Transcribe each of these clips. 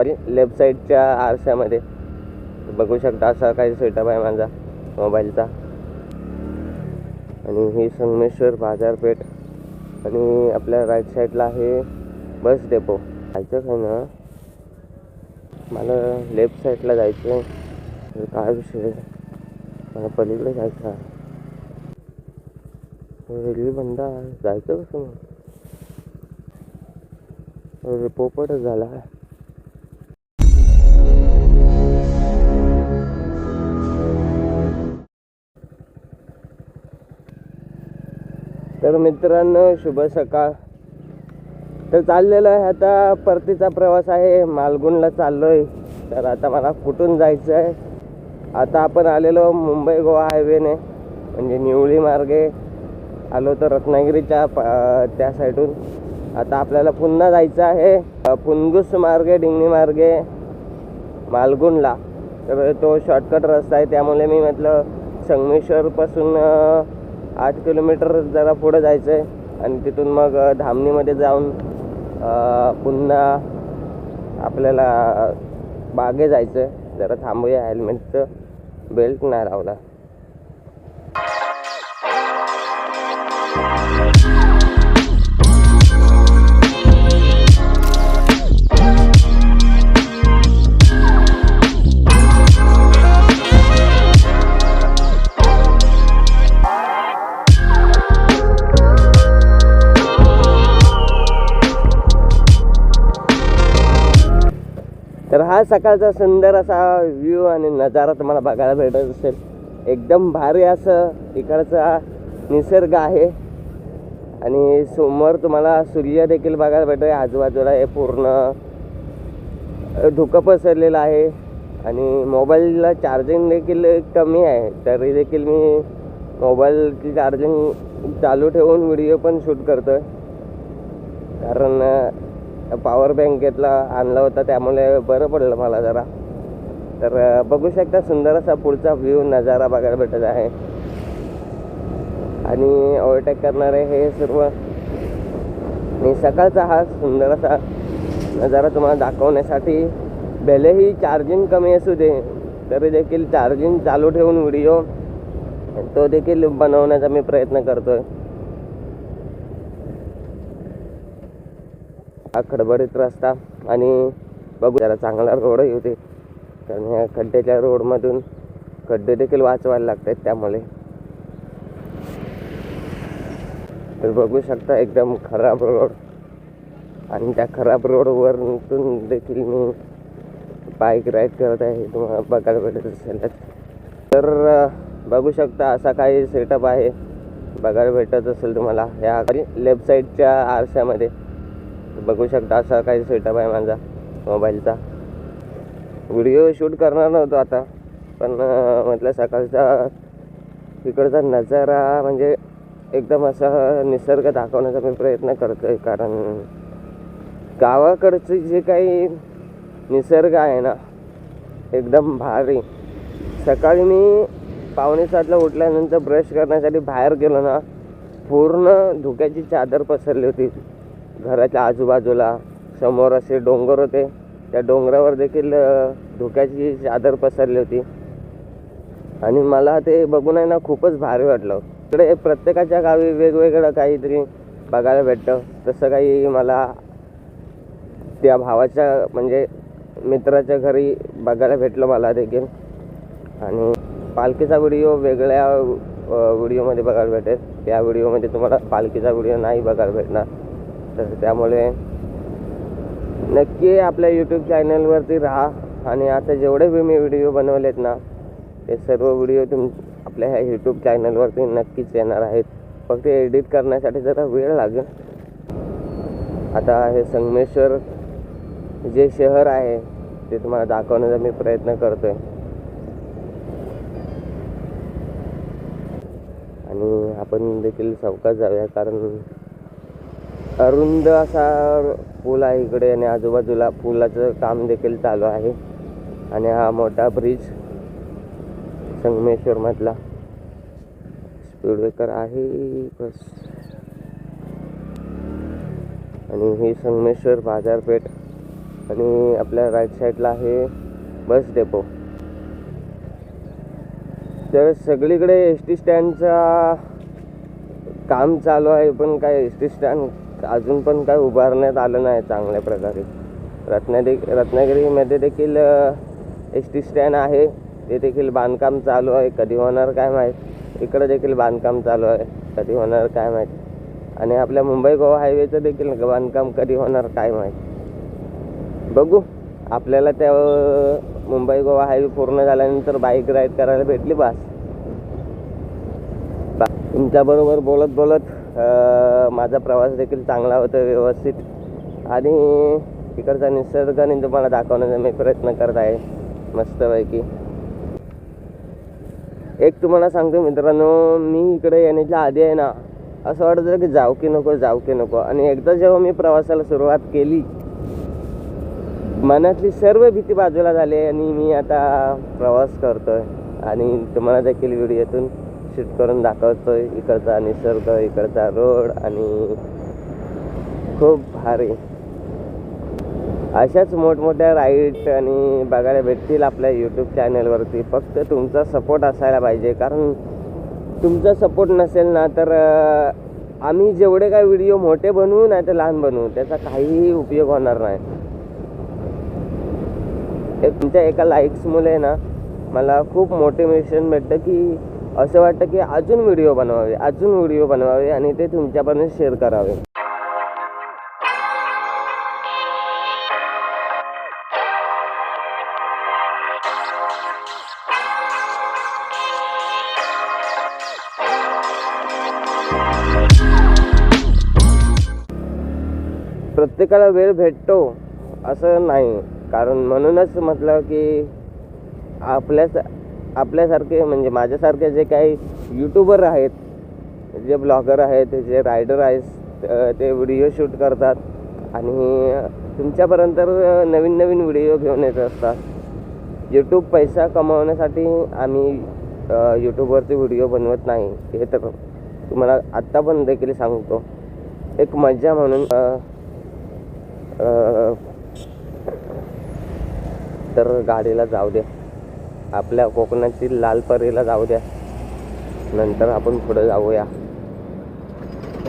Left साईडच्या आरशामध्ये. बघू शकता असा काही सेटअप आहे माझा मोबाईलचा आणि ही संगमेश्वर बाजारपेठ आणि आपल्या राईट साईडला आहे बस डेपो जायचं काय ना? मला लेफ्ट साईडला जायचं आहे काय विषय मला पलीकडे जायचं आहे. रेल्वे बंद आहे. जायचं कसं मग अरे पोपटच झाला. तर मित्रांनो शुभ सकाळ. तर चाललेलं आहे आता परतीचा प्रवास आहे मालगुणला चाललोय. तर आता मला कुठून जायचं आहे आता आपण आलेलो मुंबई गोवा हायवेने म्हणजे निवळी मार्गे. आलो तर रत्नागिरीच्या प- त्या साईडून. आता आपल्याला पुन्हा जायचं आहे अ, पुनगुस मार्गे डिंगणी मार्गे मालगुणला. तर तो शॉर्टकट रस्ता आहे त्यामुळे मी म्हटलं संगमेश्वरपासून आठ किलोमीटर जरा पुढं जायचं आहे आणि तिथून मग धामणीमध्ये जाऊन पुन्हा आपल्याला बागे जायचं आहे जरा थांबूया हेल्मेटचं बेल्ट नाही लावला. हा सकाळचा सुंदर असा व्ह्यू आणि नजारा तुम्हाला बघायला भेटत असेल. एकदम भारी असं इकडचा निसर्ग आहे. आणि समोर तुम्हाला सूर्य देखील बघायला आहे आजूबाजूला हे पूर्ण धुकं पसरलेलं आहे. आणि मोबाईलला चार्जिंग देखील कमी आहे. तरी देखील मी मोबाईलची चार्जिंग चालू ठेवून व्हिडिओ पण शूट करतोय. कारण पॉवर बँक घेतला आणला होता त्यामुळे बरं पडलं मला जरा. तर बघू शकता सुंदर असा पुढचा व्ह्यू नजारा बघायला भेटत आहे. आणि ओव्हरटेक करणारे हे सर्व. आणि सकाळचा हा सुंदर असा नजारा तुम्हाला दाखवण्यासाठी भलेही चार्जिंग कमी असू दे तरी देखील चार्जिंग चालू ठेवून व्हिडिओ तो देखील बनवण्याचा मी प्रयत्न करतो आहे हा खडबडीत रस्ता आणि बघू जरा चांगला रोडही होते कारण ह्या खड्ड्याच्या रोडमधून खड्डे देखील वाचवायला लागतात त्यामुळे. तर बघू शकता एकदम खराब रोड. आणि त्या खराब रोडवरून देखील मी बाईक राईड करत आहे. तुम्हाला बघायला भेटत असेल तर बघू शकता असा काही सेटअप आहे. बघायला भेटत असेल तुम्हाला. या लेफ्ट साईडच्या आरशामध्ये. बघू शकता असा काही सेटअप आहे माझा मोबाईलचा व्हिडिओ शूट करणार नव्हतो आता पण म्हटलं सकाळचा तिकडचा नजारा म्हणजे एकदम असा निसर्ग दाखवण्याचा मी प्रयत्न करतो आहे कारण गावाकडचे जे काही निसर्ग आहे ना एकदम भारी. सकाळी मी पावणे सातला उठल्यानंतर ब्रश करण्यासाठी बाहेर गेलो ना पूर्ण धुक्याची चादर पसरली होती. घराच्या आजूबाजूला समोर असे डोंगर होते. त्या डोंगरावर देखील धुक्याची चादर पसरली होती. आणि मला ते बघून आहे ना खूपच भारी वाटलं. इकडे प्रत्येकाच्या गावी वेगवेगळं काहीतरी बघायला भेटतं. तसं काही मला त्या भावाच्या म्हणजे मित्राच्या घरी बघायला भेटलं मला देखील. आणि पालखीचा व्हिडिओ वेगळ्या व्हिडिओमध्ये बघायला भेटेल. त्या व्हिडिओमध्ये तुम्हाला पालखीचा व्हिडिओ नाही बघायला भेटणार. तर त्यामुळे नक्की आपल्या यूट्यूब चॅनलवरती राहा. आणि आता जेवढे बी मी व्हिडिओ बनवलेत ना ते सर्व व्हिडिओ तुम आपल्या ह्या यूट्यूब चॅनलवरती नक्कीच येणार आहेत. फक्त एडिट करण्यासाठी जरा वेळ लागेल. आता हे संगमेश्वर जे शहर आहे ते तुम्हाला दाखवण्याचा मी प्रयत्न करतो आहे आणि आपण देखील चौकात जाऊया कारण अरुंद असा पूल आहे इकडे आणि आजूबाजूला पुलाचं काम देखील चालू आहे. आणि हा मोठा ब्रिज संगमेश्वरमधला स्पीड ब्रेकर आहे. बस. आणि ही संगमेश्वर बाजारपेठ. आणि आपल्या राईट साईडला आहे बस डेपो तर सगळीकडे एस टी स्टँडचा काम चालू आहे पण काय एस टी स्टँड अजून पण काय उभारण्यात आलं नाही चांगल्या प्रकारे. रत्नादे रत्नागिरीमध्ये देखील एस टी स्टँड आहे. ते देखील बांधकाम चालू आहे. कधी होणार काय माहीत? इकडं देखील बांधकाम चालू आहे. कधी होणार काय माहीत? आणि आपल्या मुंबई गोवा हायवेचं देखील बांधकाम कधी होणार काय माहीत? बघू. आपल्याला त्या मुंबई गोवा हायवे पूर्ण झाल्यानंतर बाईक राईड करायला भेटली बास बा तुमच्याबरोबर बोलत बोलत माझा प्रवास देखील चांगला होता व्यवस्थित. आणि तिकडचा निसर्गाने तुम्हाला दाखवण्याचा मी प्रयत्न करत आहे मस्तपैकी. एक तुम्हाला सांगतो मित्रांनो मी इकडे येण्याच्या आधी आहे ना असं वाटतं की जाऊ की नको जाऊ की नको. आणि एकदा जेव्हा मी प्रवासाला सुरुवात केली मनातली सर्व भीती बाजूला झाली आणि मी आता प्रवास करतोय. आणि तुम्हाला देखील व्हिडिओतून शूट करून दाखवतो इकडचा निसर्ग इकडचा रोड आणि खूप भारी. अशाच मोठमोठ्या राईड आणि बघायला भेटतील आपल्या यूट्यूब चॅनलवरती फक्त तुमचा सपोर्ट असायला पाहिजे. कारण तुमचा सपोर्ट नसेल ना तर आम्ही जेवढे काय व्हिडिओ मोठे बनवू नाही तर लहान बनवू. त्याचा काहीही उपयोग होणार नाही. तुमच्या एका लाईक्समुळे ना मला खूप मोटिवेशन भेटतं की असं वाटतं की अजून व्हिडिओ बनवावे अजून व्हिडिओ बनवावे आणि ते तुमच्यापर्यंत शेअर करावे. प्रत्येकाला वेळ भेटतो असं नाही. कारण म्हणूनच म्हटलं की आपल्याच आपल्यासारखे म्हणजे माझ्यासारखे जे काही यूट्यूबर आहेत जे ब्लॉगर आहेत जे रायडर आहेत ते व्हिडिओ शूट करतात आणि तुमच्यापर्यंत नवीन नवीन व्हिडिओ घेऊन येत असतात. यूट्यूब पैसा कमावण्यासाठी आम्ही यूट्यूबवरती व्हिडिओ बनवत नाही. हे तर तुम्हाला आत्ता पण देखील सांगतो. एक मज्जा म्हणून तर गाडीला जाऊ द्या आपल्या कोकणातील लालपरीला जाऊ द्या. नंतर आपण पुढं जाऊया.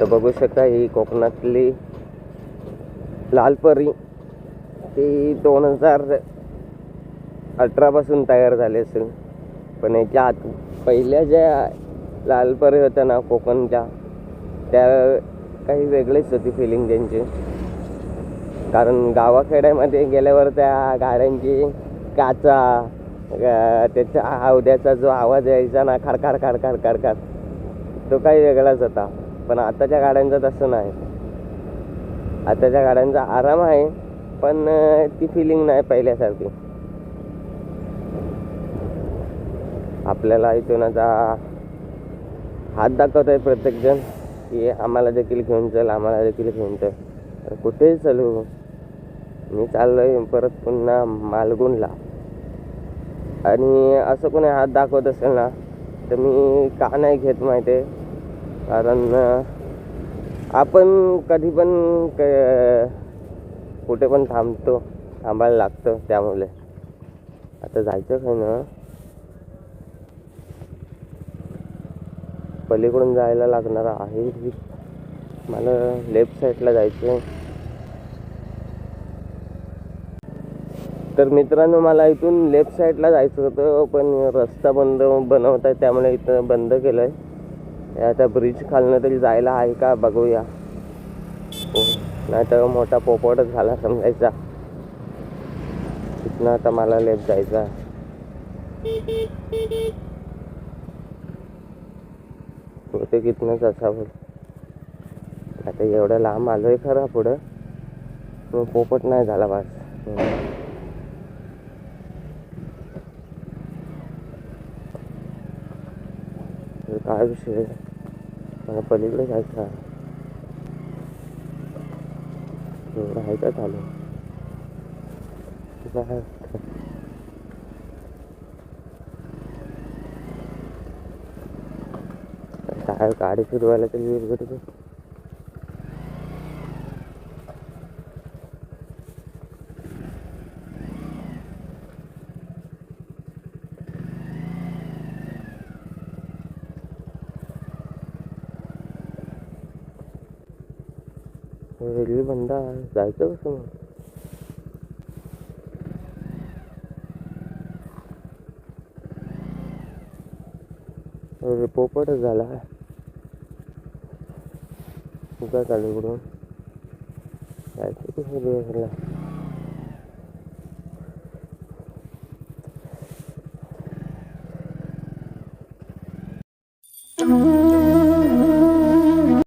तर बघू शकता ही कोकणातली लालपरी ती दोन हजार अठरापासून तयार झाली असेल. पण याच्या आत पहिल्या ज्या लालपरी होत्या ना कोकणच्या त्या काही वेगळीच होती फिलिंग त्यांची. कारण गावाखेड्यामध्ये गेल्यावर त्या गाड्यांची काचा त्याच्या आवड्याचा जो आवाज यायचा ना खाडखाड खाडखाड खाडखाड तो काही वेगळाच होता. पण आताच्या गाड्यांचा तसं नाही. आताच्या गाड्यांचा आराम आहे पण ती फिलिंग नाही पहिल्यासारखी. आपल्याला इथून आता हात दाखवत आहे प्रत्येकजण की आम्हाला देखील घेऊन चल आम्हाला देखील घेऊन चल. कुठेही चालू. मी चाललोय परत पुन्हा मालगुणला. आणि असं कोणी हात दाखवत असेल ना तर मी का नाही घेत माहिती आहे. कारण आपण कधी पण क- कुठे पण थांबतो थांबायला लागतं त्यामुळे. आता जायचं काय ना. पलीकडून जायला लागणार आहे. मला लेफ्ट साईडला जायचं आहे तर मित्रांनो मला इथून लेफ्ट साईडला जायचं होतं पण रस्ता बंद बनवत आहे त्यामुळे इथं बंद केलं आहे आता ब्रिज खालनं तरी जायला आहे का बघूया. हो नाही तर मोठा पोपटच झाला समजायचा. इथनं आता मला लेफ्ट जायचा आहे. बहुतेक इथनंच असावं. आता एवढं लांब आलोय खरं पुढं. पोपट नाही झाला बस काय विषय मला पलीकडे जायचं आहे. एवढं आहे का चालू काय काय गाडी फिरवायला तरी वेळ भेटतो रेल्वे बंद आहे. जायचं कसं मग? पोपटच झाला काय चालू इकडून. जायचं कसं दिवसला